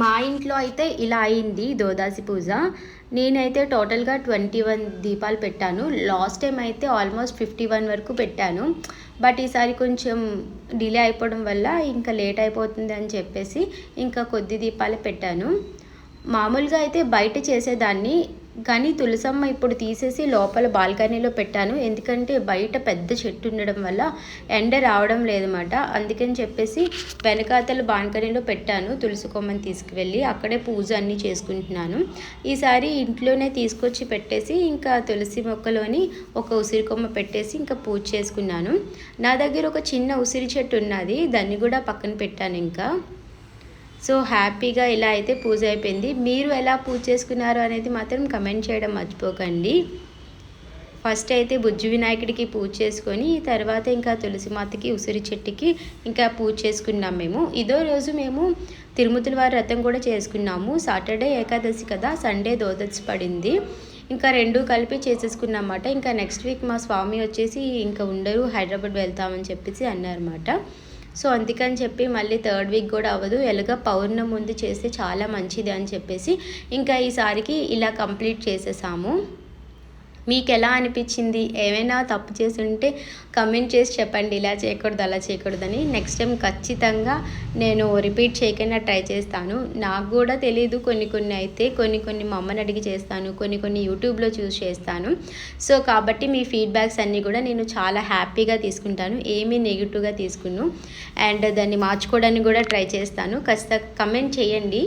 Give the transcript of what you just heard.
మా ఇంట్లో అయితే ఇలా అయింది దోదాసి పూజ. నేనైతే టోటల్గా ట్వంటీ వన్ దీపాలు పెట్టాను. లాస్ట్ టైం అయితే ఆల్మోస్ట్ ఫిఫ్టీ వన్ వరకు పెట్టాను. బట్ ఈసారి కొంచెం డిలే అయిపోవడం వల్ల ఇంకా లేట్ అయిపోతుంది అని చెప్పేసి ఇంకా కొద్ది దీపాలు పెట్టాను. మామూలుగా అయితే బయట చేసేదాన్ని. కానీ తులసమ్మ ఇప్పుడు తీసేసి లోపల బాల్కనీలో పెట్టాను. ఎందుకంటే బయట పెద్ద చెట్టు ఉండడం వల్ల ఎండ రావడం లేదన్నమాట. అందుకని చెప్పేసి వెనకాతల బాల్కనీలో పెట్టాను. తులసి కొమ్మని తీసుకువెళ్ళి అక్కడే పూజ అన్నీ చేసుకుంటున్నాను. ఈసారి ఇంట్లోనే తీసుకొచ్చి పెట్టేసి ఇంకా తులసి మొక్కలోని ఒక ఉసిరి కొమ్మ పెట్టేసి ఇంకా పూజ చేసుకున్నాను. నా దగ్గర ఒక చిన్న ఉసిరి చెట్టు ఉన్నది. దాన్ని కూడా పక్కన పెట్టాను ఇంకా. సో హ్యాపీగా ఇలా అయితే పూజ అయిపోయింది. మీరు ఎలా పూజ చేసుకున్నారు అనేది మాత్రం కమెంట్ చేయడం మర్చిపోకండి. ఫస్ట్ అయితే బుజ్జు వినాయకుడికి పూజ చేసుకొని తర్వాత ఇంకా తులసి మాతకి ఉసిరి చెట్టుకి ఇంకా పూజ చేసుకున్నాం మేము. ఇదో రోజు మేము తిరుమతుల వారి రథం కూడా చేసుకున్నాము. సాటర్డే ఏకాదశి కదా సండే దోదశి పడింది. ఇంకా రెండు కలిపి చేసేసుకున్నమాట ఇంకా నెక్స్ట్ వీక్ మా స్వామి వచ్చేసి ఇంకా ఉండరు హైదరాబాద్ వెళ్తామని చెప్పేసి అన్నారన్నమాట. సో అందుకని చెప్పి మళ్ళీ థర్డ్ వీక్ కూడా అవ్వదు. ఎలాగ పౌర్ణం ముందు చేస్తే చాలా మంచిది అని చెప్పేసి ఇంకా ఈసారికి ఇలా కంప్లీట్ చేసేసాము. మీకు ఎలా అనిపించింది? ఏమైనా తప్పు చేసి ఉంటే కమెంట్ చేసి చెప్పండి. ఇలా చేయకూడదు అలా చేయకూడదని. నెక్స్ట్ టైం ఖచ్చితంగా నేను రిపీట్ చేయకుండా ట్రై చేస్తాను. నాకు కూడా తెలియదు కొన్ని కొన్ని అయితే కొన్ని కొన్ని మా అమ్మని అడిగి చేస్తాను కొన్ని కొన్ని యూట్యూబ్లో చూస్ చేస్తాను. సో కాబట్టి మీ ఫీడ్బ్యాక్స్ అన్నీ కూడా నేను చాలా హ్యాపీగా తీసుకుంటాను. ఏమీ నెగిటివ్గా తీసుకున్నాను అండ్ దాన్ని మార్చుకోవడానికి కూడా ట్రై చేస్తాను. ఖచ్చితంగా కమెంట్ చేయండి.